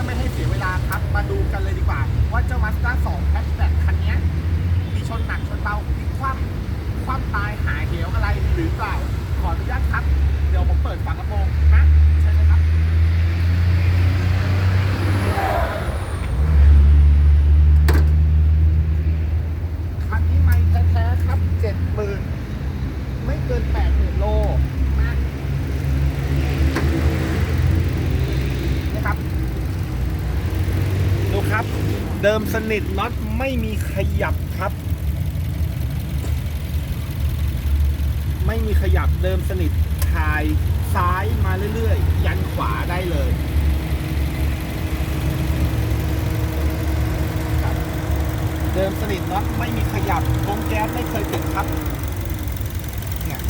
อไม่ให้เสียเวลาครับ มาดูกันเลยดีกว่า ว่าเจ้ามาสด้า2แฮชแบ็กคันเนี้ยมีชนหนักชนเบาพลิกคว่ำคว่ำตายหายเหวอะไรหรือเปล่า ขออนุญาตครับ เดี๋ยวผมเปิดฝากระโปรงนะใช่ไหมครับ คันนี้ไม่แท้ๆครับเจ็ดหมื่นไม่เกินแปดหมื่นโลนะนะครับ ดูครับ เดิมสนิทน็อตไม่มีขยับครับ ไม่มีขยับเดิมสนิทถ่ายซ้ายมาเรื่อยๆ ยันขวาได้เลยเดิมสนิทน็อตไม่มีขยับโงแก๊สไม่เคยติดครับ เนี่ย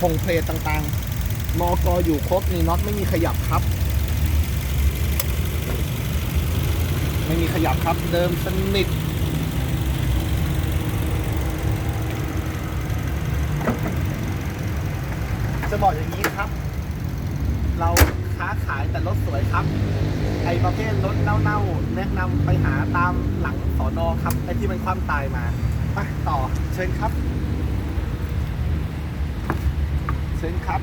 พงเพลต่างๆ มอกออยู่ครบนี่น็อตไม่มีขยับครับ ไม่มีขยับครับเดิมสนิทจะบอกอย่างนี้ครับ เราค้าขายแต่รถสวยครับ ไอ้ประเภทรถเน่าๆแนะนำไปหาตามหลังสอนอครับไอ้ที่มันความตายมาไปต่อเชิญครับ เชิญครับ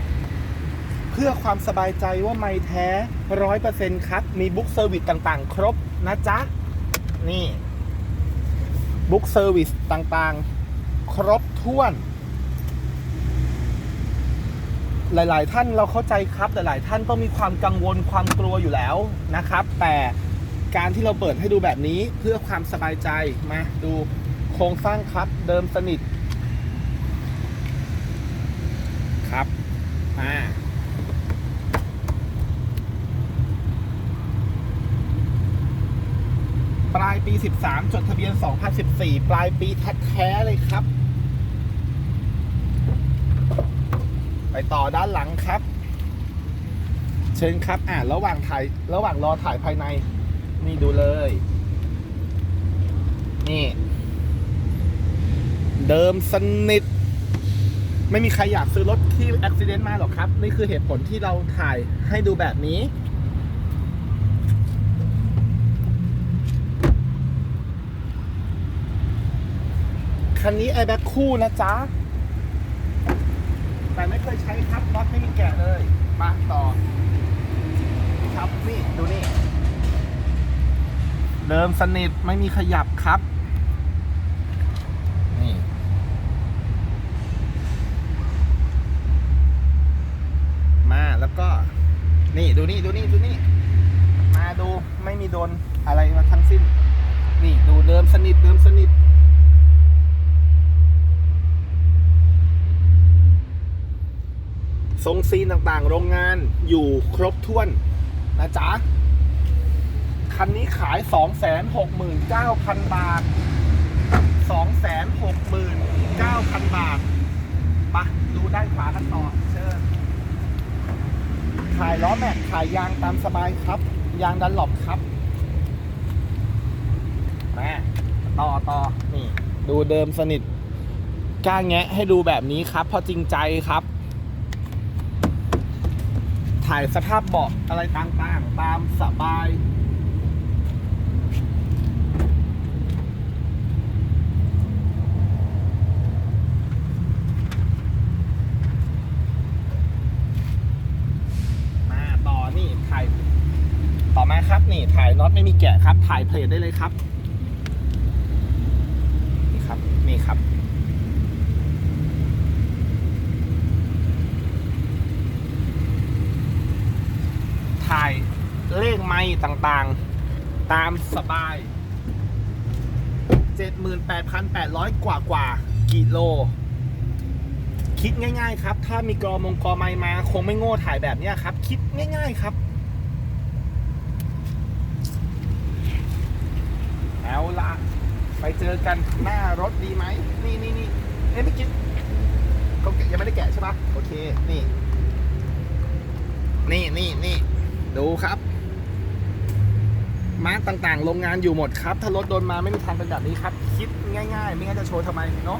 เพื่อความสบายใจว่าไม่แท้ร้อยเปอร์เซ็นต์ครับ มีบุ๊กเซอร์วิสต่างๆ ครบนะจ๊ะ นี่บุ๊กเซอร์วิสต่างๆ ครบถ้วน หลายๆ ท่านเราเข้าใจครับ หลายๆ ท่านต้องมีความกังวลความกลัวอยู่แล้วนะครับ แต่การที่เราเปิดให้ดูแบบนี้เพื่อความสบายใจมาดูโครงสร้างครับเดิมสนิทครับ อ่า ปลายปี 13 จดทะเบียน 2014 ปลายปีแท้ๆเลยครับ ไปต่อด้านหลังครับ เชิญครับ อ่าระหว่างถ่ายระหว่างรอถ่ายภายใน นี่ดูเลย นี่ เดิมสนิท ไม่มีใครอยากซื้อรถที่อุบิเหตุมาหรอกครับ นี่คือเหตุผลที่เราถ่ายให้ดูแบบนี้ คันนี้ไอแบ็คคู่นะจ๊ะ แต่ไม่เคยใช้ครับน็อตไม่มีแกะเลยมาต่อ ครับนี่ ดูนี่ เดิมสนิทไม่มีขยับครับ นี่ มาแล้วก็ นี่ดูนี่ ดูนี่ ดูนี่ มาดูไม่มีโดนอะไรมาทั้งสิ้น นี่ดูเดิมสนิทเดิมสนิท ทรงซีนต่างๆ โรงงานอยู่ครบถ้วนนะจ๊ะ คันนี้ขาย 269,000 บาท 269,000 บาทปะดูด้านขวากันต่อเชิญขายล้อแม็กขายยางตามสบายครับ ยางดันหลบครับแม่ต่อต่อนี่ ดูเดิมสนิทกล้าแงะให้ดูแบบนี้ครับเพราะจริงใจครับ ถ่ายสภาพเบาะอะไรต่างๆ ตามสบาย มาต่อนี่ถ่าย ต่อมาครับนี่ถ่ายน็อตไม่มีแกะครับ ถ่ายเพลทได้เลยครับ นี่ครับ นี่ครับ ถ่ายเลขไม้ ต่างๆ ตามสบาย 78,800 กว่ากว่ากิโล คิดง่าย ๆ ครับ ถ้ามีกรอมงกรไม้มา คงไม่โง่ถ่ายแบบนี้ครับ คิดง่าย ๆครับเอาละไปเจอกันหน้ารถดีไหม นี่นี่นี่เอ้ยไม่อกินเขาแกะยังไม่ได้แกะใช่ปะโอเค นี่ นี่นี่นี่ดูครับ มาร์กต่างๆ โรงงานอยู่หมดครับ ถ้ารถโดนมาไม่มีทางเป็นแบบนี้ครับ คิดง่ายๆ ไม่งั้นจะโชว์ทำไมเนาะ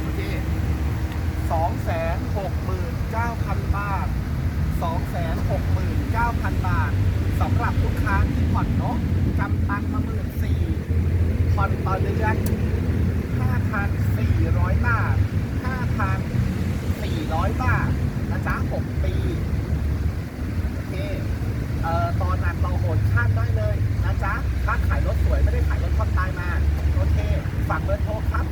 โอเคสองแสนหกหมื่นเก้าพันบาทสองแสนหกหมื่นเก้าพันบาทสำหรับลูกค้าที่ผ่อนเนาะกำตังมาหมื่นสี่ผ่อนต่อเดือนห้าพันสี่ร้อยบาทห้าพันสี่ร้อยบาทนะจ๊ะหกปี ออตอนนั้นเราโหนข้ามได้เลยนะจ๊ะถ้าขายรถสวยไม่ได้ขายรถทอนตายมา โอเค ฝากเบอร์โทรครับ